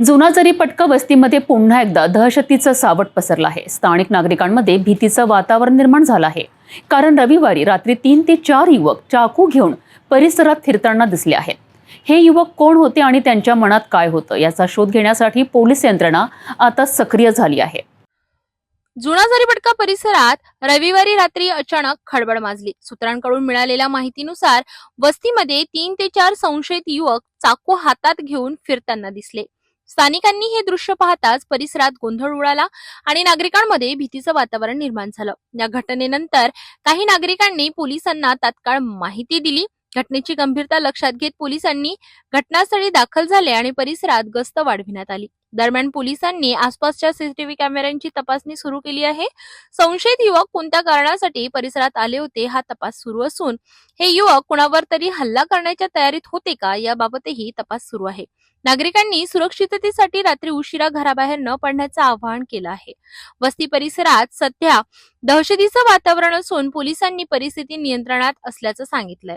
जुना जरी पटका वस्तीमध्ये पुन्हा एकदा दहशतीचं सावट पसरलं आहे. स्थानिक नागरिकांमध्ये भीतीचं वातावरण निर्माण झालं आहे. कारण रविवारी रात्री तीन ते चार युवक चाकू घेऊन परिसरात फिरताना दिसले आहेत. हे युवक कोण होते आणि त्यांच्या मनात काय होतं याचा शोध घेण्यासाठी पोलीस यंत्रणा आता सक्रिय झाली आहे. जुना झरीपटका परिसरात रविवारी रात्री अचानक खळबळ माजली. सूत्रांकडून मिळालेल्या माहितीनुसार वस्तीमध्ये तीन ते चार संशयित युवक चाकू हातात घेऊन फिरताना दिसले. स्थानिकांनी हे दृश्य पाहताच परिसरात गोंधळ उडाला आणि नागरिकांमध्ये भीतीचं वातावरण निर्माण झालं. या घटनेनंतर काही नागरिकांनी पोलिसांना तात्काळ माहिती दिली. घटनेची गंभीरता लक्षात घेत पोलिसांनी घटनास्थळी दाखल झाले आणि परिसरात गस्त वाढविण्यात आली. दरम्यान पोलिसांनी आसपासच्या सीसीटीव्ही कॅमेऱ्यांची तपासणी सुरू केली आहे. संशयित युवक कोणत्या कारणासाठी परिसरात आले होते हा तपास सुरू असून हे युवक कुणावर तरी हल्ला करण्याच्या तयारीत होते का याबाबतही तपास सुरू आहे. नागरिकांनी सुरक्षिततेसाठी रात्री उशिरा घराबाहेर न पडण्याचं आवाहन केलं आहे. वस्ती परिसरात सध्या दहशतीचं वातावरण असून पोलिसांनी परिस्थिती नियंत्रणात असल्याचं सांगितलंय.